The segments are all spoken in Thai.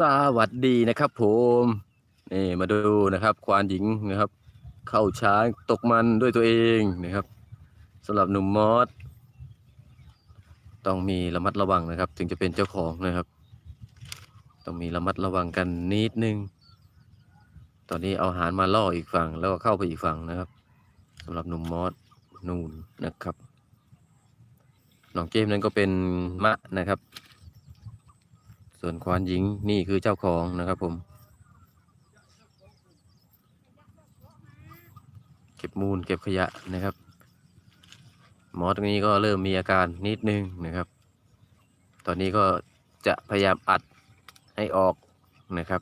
สวัสดีนะครับผมนี่มาดูนะครับ ควานหญิงนะครับ เข้าช้างตกมันด้วยตัวเองนะครับสำหรับหนุ่มมอสต้องมีระมัดระวังนะครับ ถึงจะเป็นเจ้าของนะครับ ต้องมีระมัดระวังกันนิดนึง ตอนนี้เอาอาหารมาล่ออีกฝั่งแล้วก็เข้าไปอีกฝั่งนะครับสำหรับหนุ่มมอสนูนนะครับน้องเกมนั้นก็เป็นมะนะครับ ส่วนควานหญิงนี่คือเจ้าของนะครับผม เก็บมูลเก็บขยะนะครับ หมอตรงนี้ก็เริ่มมีอาการนิดนึงนะครับ ตอนนี้ก็จะพยายามอัดให้ออกนะครับ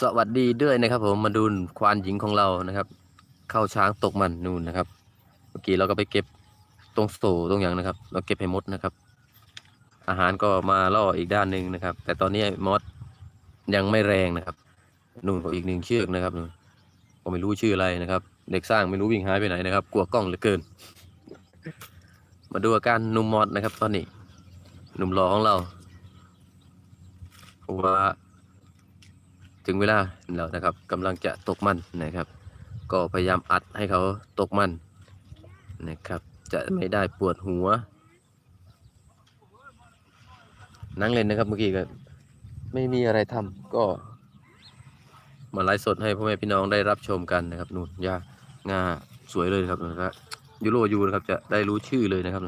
สวัสดีด้วยนะครับผมมาดูควานหญิงของเรานะครับ เข้าช้างตกมันนู่นนะครับ เมื่อกี้เราก็ไปเก็บตรงโสตรงอย่างนะครับ เราเก็บให้หมดนะครับ อาหารก็มาล่ออีกด้านหนึ่งนะครับ แต่ตอนนี้มอสยังไม่แรงนะครับนู่นก็อีกหนึ่งเชือกนะครับนู่นก็ไม่รู้ชื่ออะไรนะครับ เด็กสร้างไม่รู้วิ่งหายไปไหนนะครับ กลัวกล้องเหลือเกิน มาดูอาการหนุ่มมอสนะครับ ตอนนี้หนุ่มหล่อของเราเพราะว่าถึงเวลาแล้วนะครับกำลังจะตกมันนะครับ ก็พยายามอัดให้เขาตกมันนะครับ จะไม่ได้ปวดหัว นั่งเล่นนะครับเมื่อกี้ก็ไม่มีอะไรทำก็มาไลฟ์สดให้พ่อแม่พี่น้องได้รับชมกันนะครับนู่นยางาสวยเลยครับนะครับยูโรยูนะครับจะได้รู้ชื่อเลยนะครับ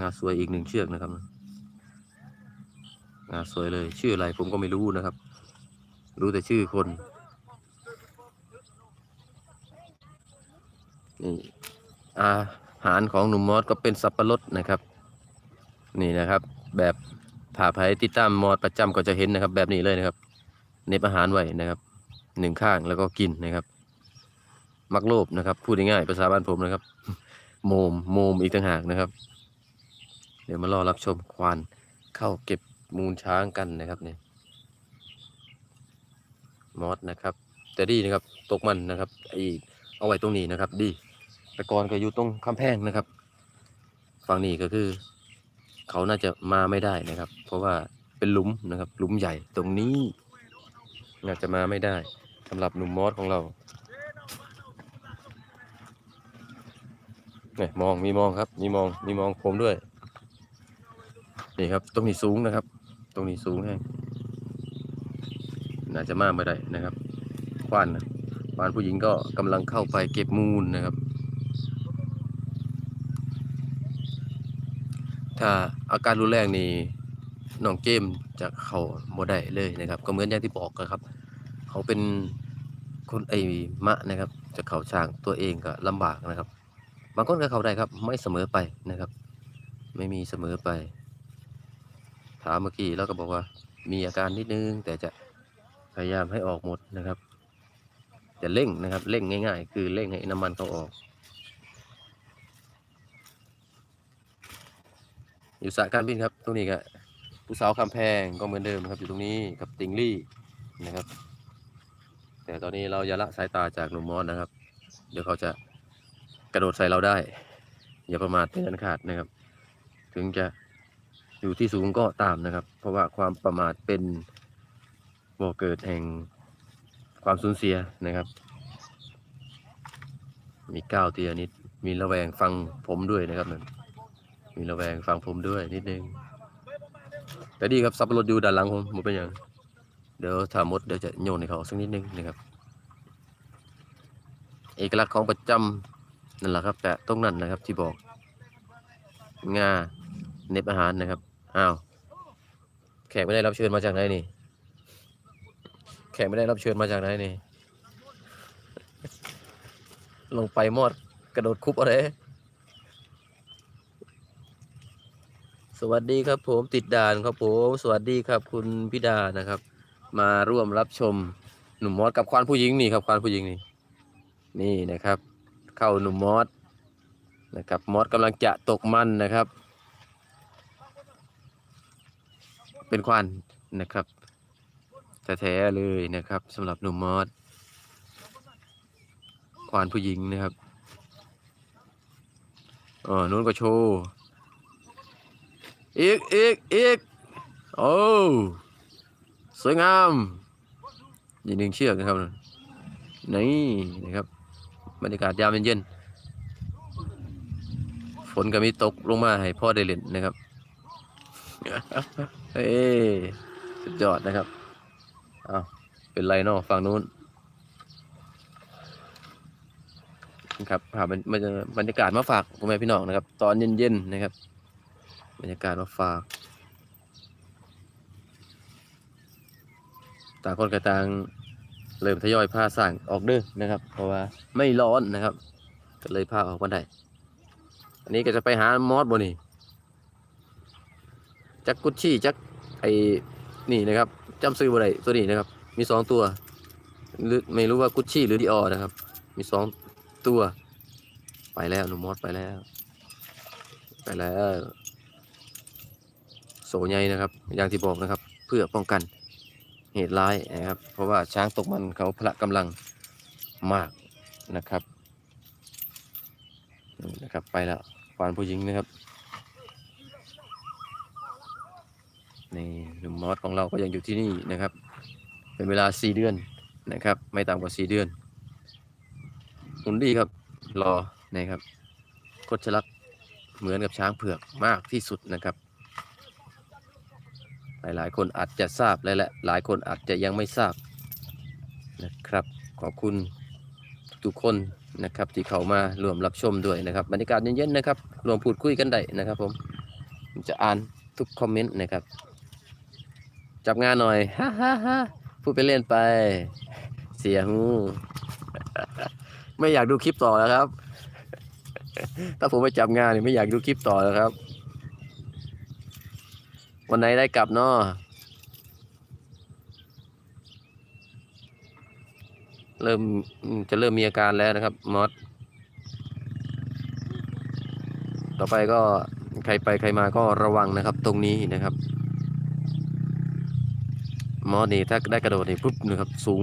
งาสวยอีกหนึ่งเชือกนะครับงาสวยเลยชื่ออะไรผมก็ไม่รู้นะครับ รู้แต่ชื่อคนนี่อาหารของหนุ่มมอสก็เป็นสับปะรดนะครับ นี่นะครับแบบ ถ้าใครติดตามมอดประจำก็จะเห็นนะครับ แบบนี้เลยนะครับ เน็บอาหารไว้นะครับหนึ่งข้างแล้วก็กินนะครับ มักโลภนะครับ พูดง่ายๆภาษาบ้านผมนะครับ โมมโมมอีกต่างหากนะครับ เดี๋ยวมารอรับชมควานเข้าเก็บมูลช้างกันนะครับเนี่ยมอสนะครับ แต่ดีนะครับตกมันนะครับไอเอาไว้ตรงนี้นะครับ ดีแต่ก่อนก็อยู่ตรงคำแพงนะครับ ฝั่งนี้ก็คือ เขาน่าจะมาไม่ได้นะครับ เพราะว่าเป็นหลุมนะครับ หลุมใหญ่ตรงนี้น่าจะมาไม่ได้สำหรับหนุ่มมอสของเราเนี่ยมองมีมองครับ มีมองมีมองผมด้วยนี่ครับตรงนี้สูงนะครับ ตรงนี้สูงแห้งน่าจะมาไม่ได้นะครับควานนะควานผู้หญิงก็กำลังเข้าไปเก็บมูลนะครับ ถ้าอาการรุนแรงนี่น้องเกมจะเข้าบ่ได้เลยนะครับ ก็เหมือนอย่างที่บอกกันครับ เขาเป็นคนไอมะนะครับ จะเข้าช่างตัวเองก็ลำบากนะครับ บางคนก็เข้าได้ครับ ไม่เสมอไปนะครับ ไม่มีเสมอไป ถามเมื่อกี้เราก็บอกว่า มีอาการนิดนึง แต่จะพยายามให้ออกหมดนะครับจะเร่งนะครับเร่งง่าย ๆ คือเร่งให้น้ำมันเขาออก อยู่สระการบินครับ ตรงนี้ก็ผู้สาวคำแพงก็เหมือนเดิมครับ อยู่ตรงนี้กับติงลี่นะครับ แต่ตอนนี้เราอย่าละสายตาจากหนุ่มมอสนะครับ เดี๋ยวเขาจะกระโดดใส่เราได้ อย่าประมาทเป็นอันขาดนะครับ ถึงจะอยู่ที่สูงก็ตามนะครับ เพราะว่าความประมาทเป็นบ่อเกิดแห่งความสูญเสียนะครับ มีก้าวเตียนิด มีระแวงฟังผมด้วยนะครับนั่น มีระแวงฟังผมด้วยนิดนึง แต่ดีครับสับปะรดอยู่ด้านหลังผมหมดเป็นอย่างเดี๋ยวถ้าหมดเดี๋ยวจะโยนให้เขาสักนิดนึงนะครับ เอกลักษณ์ของประจำนั่นแหละครับ แต่ตรงนั้นนะครับที่บอกงาเน็บอาหารนะครับอ้าวแขกไม่ได้รับเชิญมาจากไหนนี่ แขกไม่ได้รับเชิญมาจากไหนนี่ ลงไปมอดกระโดดคุบอะไร สวัสดีครับผมติดด่านครับผมสวัสดีครับคุณพิดานะครับ มาร่วมรับชมหนุ่มมอสกับควานผู้หญิงนี่ครับควานผู้หญิงนี่นี่นะครับ เข้าหนุ่มมอสนะครับมอสกำลังจะตกมันนะครับ เป็นควานนะครับแท้ๆเลยนะครับสำหรับหนุ่มมอสควานผู้หญิงนะครับอ๋อนู้นก็โชว์ อีกอีกอีกโอ้สวยงามอีหนึ่งเชือกนะครับนี่นะครับบรรยากาศยามเย็นๆฝนก็มีตกลงมาให้พ่อได้เล่นนะครับเฮ้สุดยอดนะครับอ้าวเป็นไรเนาะฝั่งนู้นครับพาบรรบรรบรรยากาศมาฝากพ่อแม่พี่น้องนะครับ ตอนเย็นๆนะครับ บรรยากาศมาฝาก ต่างคนก็ต่างเริ่มทยอยพาสั่งออกเด้อนะครับ เพราะว่าไม่ร้อนนะครับ ก็เลยพาออกมาได้อันนี้ก็จะไปหามอสบนี่จักกุชชี่จักไอ้นี่นะครับจำซื้อบ่ได้ตัวนี้นะครับ มีสองตัวหรือไม่รู้ว่ากุชชี่หรือดีออนะครับ มีสองตัว ไปแล้วหนูมอสไปแล้ว ไปแล้ว โสใหญ่นะครับ อย่างที่บอกนะครับ เพื่อป้องกันเหตุร้ายนะครับ เพราะว่าช้างตกมันเขาพละกำลังมากนะครับนะครับไปแล้วควานผู้หญิงนะครับนี่หนุ่มมอสของเราก็ยังอยู่ที่นี่นะครับ เป็นเวลาสี่เดือนนะครับ ไม่ต่ำกว่าสี่เดือนหุ่นดีครับรอนะครับโคชลักเหมือนกับช้างเผือกมากที่สุดนะครับ หลาย ๆ คนอาจจะทราบและหลายคนอาจจะยังไม่ทราบนะครับ ขอบคุณทุกคนนะครับที่เข้ามาร่วมรับชมด้วยนะครับ บรรยากาศเย็นๆนะครับรวมพูดคุยกันได้นะครับผมผมจะอ่านทุกคอมเมนต์นะครับ จับงานหน่อยฮ่าฮ่าฮ่าพูดไปเล่นไป เสียหูไม่อยากดูคลิปต่อแล้วครับ ถ้าผมไปจับงานเนี่ยไม่อยากดูคลิปต่อแล้วครับ วันไหนได้กลับเนาะเริ่มจะเริ่มมีอาการแล้วนะครับมอสต่อไปก็ใครไปใครมาก็ระวังนะครับ ตรงนี้นะครับ มอสนี่ถ้าได้กระโดดนี่ปุ๊บนะครับสูง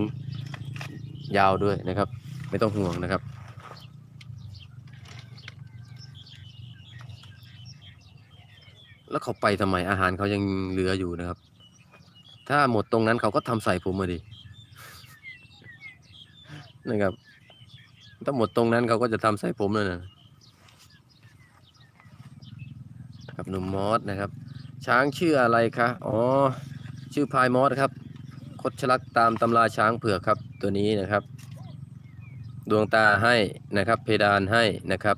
ยาวด้วยนะครับ ไม่ต้องห่วงนะครับ แล้วเขาไปทำไมอาหารเขายังเหลืออยู่นะครับ ถ้าหมดตรงนั้นเขาก็ทำใส่ผมมาดินะครับ ถ้าหมดตรงนั้นเขาก็จะทำใส่ผมเลยนะนะครับหนุ่มมอสนะครับ ช้างชื่ออะไรคะอ๋อ ชื่อพายมอสครับ คดชลักตามตำราช้างเผือกครับ ตัวนี้นะครับ ดวงตาให้นะครับ เพดานให้นะครับ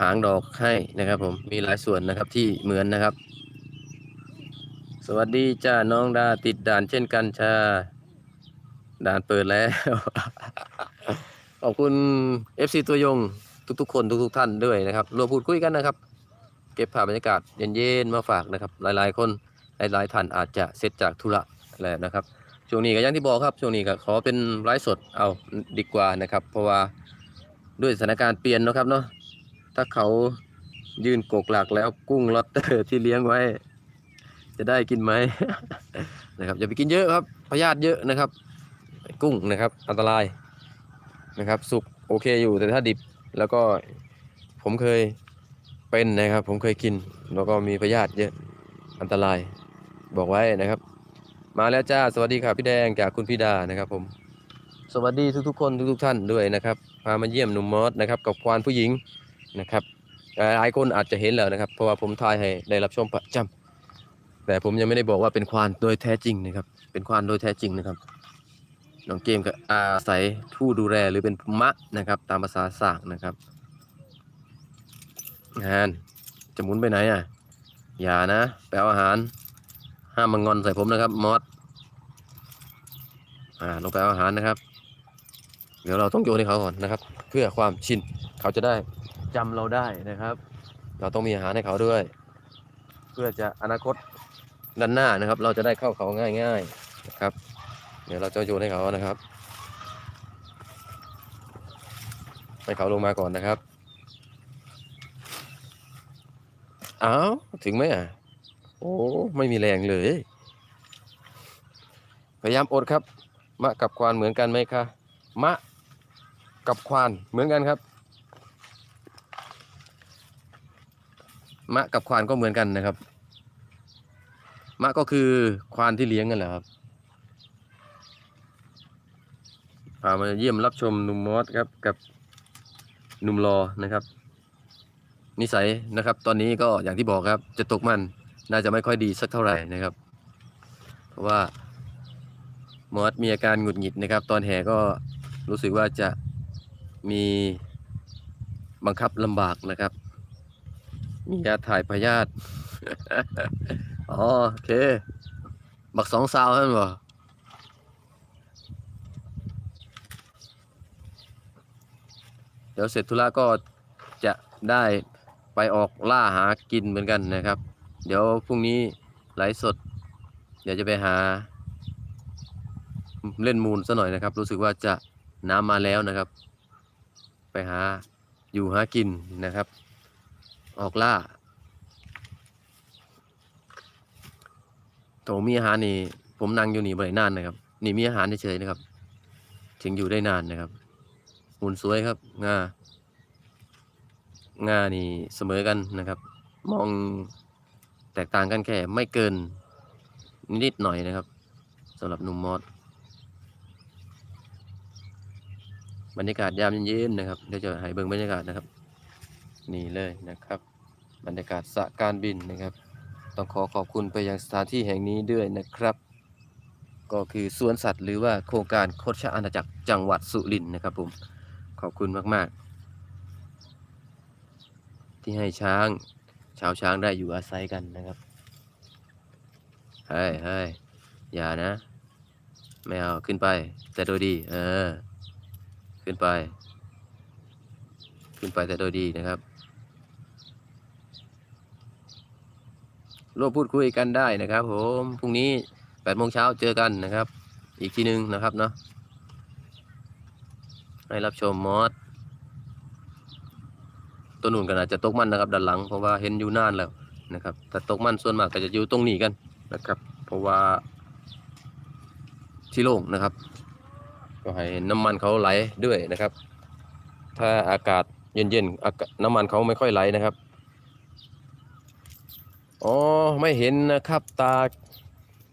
หางดอกให้นะครับผมมีหลายส่วนนะครับที่เหมือนนะครับ สวัสดีจ้าน้องดาติดด่านเช่นกันชาด่านเปิดแล้ว ขอบคุณ FC ตัวยงทุกๆ คนทุก ๆ ท่านด้วยนะครับรวมพูดคุยกันนะครับ เก็บภาพบรรยากาศเย็นๆมาฝากนะครับ หลายๆ คนหลายๆท่านอาจจะเสร็จจากธุระแล้วนะครับช่วงนี้ก็อย่างที่บอกครับช่วงนี้ก็ขอเป็นไลฟ์สดเอาดีกว่านะครับ เพราะว่าด้วยสถานการณ์เปลี่ยนนะครับเนาะ ถ้าเขายืนกกหลักแล้วกุ้งล็อตเตอร์ที่เลี้ยงไว้ จะได้กินไหม นะครับอย่าไปกินเยอะครับพยาธิเยอะนะครับ กุ้งนะครับ อันตรายนะครับ สุกโอเคอยู่แต่ถ้าดิบแล้วก็ผมเคยเป็นนะครับ ผมเคยกิน แล้วก็มีพยาธิเยอะอันตราย บอกไว้นะครับ มาแล้วจ้าสวัสดีครับพี่แดงจากคุณพี่ดานะครับผมสวัสดีทุกๆคนทุกๆท่านด้วยนะครับ พามาเยี่ยมหนุ่มมอสนะครับกับควานผู้หญิง นะครับเอ่อหลายคนอาจจะเห็นแล้วนะครับ เพราะว่าผมทายให้ได้รับชมประจำแต่ผมยังไม่ได้บอกว่าเป็นควานโดยแท้จริงนะครับ เป็นควานโดยแท้จริงนะครับน้องเกมก็อาศัยผู้ดูแลหรือเป็นมะนะครับ ตามภาษาสากนะครับงานจะหมุนไปไหนอะอย่านะไปเอาหาร ห้ามมางอนใส่ผมนะครับมอสอ่าลงไปเอาอาหารนะครับ เดี๋ยวเราต้องโยนให้เขาก่อนนะครับ เพื่อความชินเขาจะได้ จำเราได้นะครับ เราต้องมีอาหารให้เขาด้วย เพื่อจะอนาคตด้านหน้านะครับ เราจะได้เข้าเขาง่ายๆนะครับ เดี๋ยวเราจะโยนให้เขานะครับ ให้เขาลงมาก่อนนะครับอ้าวถึงไหมอะ โอ้ไม่มีแรงเลย พยายามอดครับ มะกับควานเหมือนกันไหมคะมะกับควานเหมือนกันครับ มะกับควานก็เหมือนกันนะครับ มะก็คือควานที่เลี้ยงกันแหละครับพามาเยี่ยมรับชมหนุ่มมอสครับกับหนุ่มรอนะครับ นิสัยนะครับ ตอนนี้ก็อย่างที่บอกครับ จะตกมันน่าจะไม่ค่อยดีสักเท่าไหร่นะครับ เพราะว่ามอสมีอาการหงุดหงิดนะครับ ตอนแห่ก็รู้สึกว่าจะมีบังคับลำบากนะครับ มียาถ่ายพยาธิอ๋อโอเค บักสองซาวนั่นบ่เดี๋ยวเสร็จธุระก็จะได้ไปออกล่าหากินเหมือนกันนะครับ เดี๋ยวพรุ่งนี้ไลฟ์สด เดี๋ยวจะไปหา เล่นมูลซะหน่อยนะครับ รู้สึกว่าจะน้ำมาแล้วนะครับ ไปหาอยู่หากินนะครับ ออกล่าโถมีอาหารนี่ ผมนั่งอยู่นี่บ่ได้นานนะครับ นี่มีอาหารเฉยๆนะครับ ถึงอยู่ได้นานนะครับหุ่นสวยครับ งา งานี่เสมอกันนะครับ มองแตกต่างกันแค่ไม่เกิน นิดหน่อยนะครับสำหรับหนุ่มมอสบรรยากาศยามเย็นๆนะครับเดี๋ยวจะให้เบิ่งบรรยากาศนะครับ นี่เลยนะครับ บรรยากาศสะการบินนะครับ ต้องขอขอบคุณไปยังสถานที่แห่งนี้ด้วยนะครับ ก็คือสวนสัตว์หรือว่าโครงการโคชอาณาจักรจังหวัดสุรินทร์นะครับผมขอบคุณมากๆ ที่ให้ช้างชาวช้างได้อยู่อาศัยกันนะครับเฮ้ยเฮ้ยอย่านะไม่เอาขึ้นไป แต่โดยดี เออ ขึ้นไป ขึ้นไปแต่โดยดีนะครับ ร่วมพูดคุยกันได้นะครับ ผมพรุ่งนี้แปดโมงเช้าเจอกันนะครับ อีกทีหนึ่งนะครับเนาะให้รับชมมอสตัวนุ่นก็อาจจะตกมันนะครับด้านหลังเพราะว่าเห็นอยู่นานแล้วนะครับแต่ตกมันส่วนมากก็จะอยู่ตรงนี้กันนะครับ เพราะว่าที่โล่งนะครับ ก็ให้น้ำมันเขาไหลด้วยนะครับ ถ้าอากาศเย็นๆอากาศน้ำมันเขาไม่ค่อยไหลนะครับ อ๋อไม่เห็นนะครับ ตา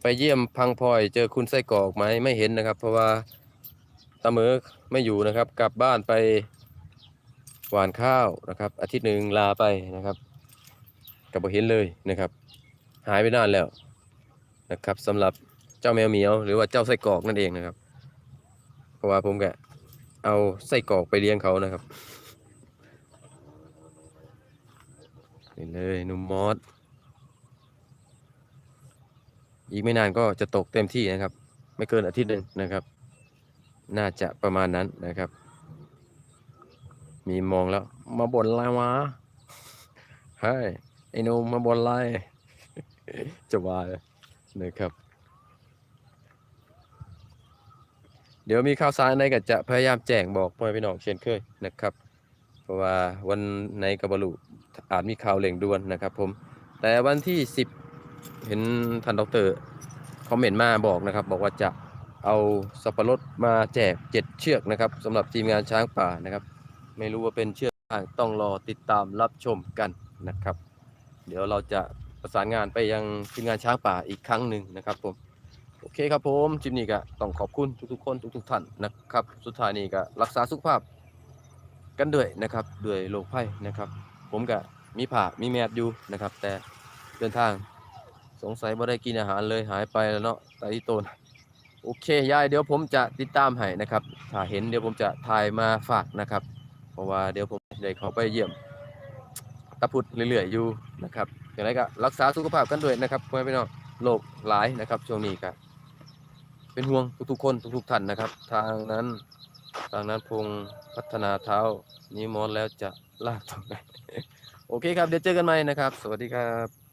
ไปเยี่ยมพังพลอยเจอคุณไส้กรอกไหมไม่เห็นนะครับ เพราะว่าตาเหมอไม่อยู่นะครับ กลับบ้านไปหวานข้าวนะครับ อาทิตย์หนึ่งลาไปนะครับกับบ่เห็นเลยนะครับ หายไปนานแล้วนะครับสำหรับเจ้าแมวเหมียว หรือว่าเจ้าไส้กรอกนั่นเองนะครับ เพราะว่าผมก็เอาไส้กรอกไปเลี้ยงเขานะครับนี่เลยนุ่มมอส อีกไม่นานก็จะตกเต็มที่นะครับ ไม่เกินอาทิตย์หนึ่งนะครับ น่าจะประมาณนั้นนะครับ มีมองแล้ว มาบ่นอะไรวะเฮ้ยไอ้หนุ่มาบ่นไรจะว่าเลยนะครับ เดี๋ยวมีข่าวสารอะไรก็จะพยายามแจ้งบอกพ่อพี่น้องเช่นเคยนะครับ เพราะว่าวันไหนกับบรุอาจมีข่าวเร่งด่วนนะครับ ผม แต่วันที่10 เห็นท่านดอกเตอรคอมเมนต์มาบอกนะครับ บอกว่าจะเอาสับปะรดมาแจกเจ็ดเชือกนะครับสำหรับทีมงานช้างป่านะครับ ไม่รู้ว่าเป็นเชือกต้องรอติดตามรับชมกันนะครับ เดี๋ยวเราจะประสานงานไปยังทีมงานช้างป่าอีกครั้งหนึ่งนะครับผมโอเคครับผมจิมนี้ก็ต้องขอบคุณทุกๆคนทุกๆท่านนะครับ สุดท้ายนี้ก็รักษาสุขภาพกันด้วยนะครับด้วยโรคภัยนะครับ ผมก็มีผ่ามีแมดอยู่นะครับ แต่เดินทาง สงสัยบ่ได้กินอาหารเลยหายไปแล้วเนาะไตที่ต้นโอเคยายเดี๋ยวผมจะติดตามให้นะครับ ถ้าเห็นเดี๋ยวผมจะถ่ายมาฝากนะครับ เพราะว่าเดี๋ยวผมได้เขาไปเยี่ยมตาพุดเรื่อยๆอยู่นะครับอย่างไรก็รักษาสุขภาพกันด้วยนะครับพ่อแม่พี่น้องโรคหลายนะครับช่วงนี้ก็เป็นห่วงทุกๆคนทุกๆท่านนะครับ ทางนั้นทางนั้นพงพัฒนาเท้านี้มอนแล้วจะลากต่อไปโอเคครับเดี๋ยวเจอกันใหม่นะครับ สวัสดีครับ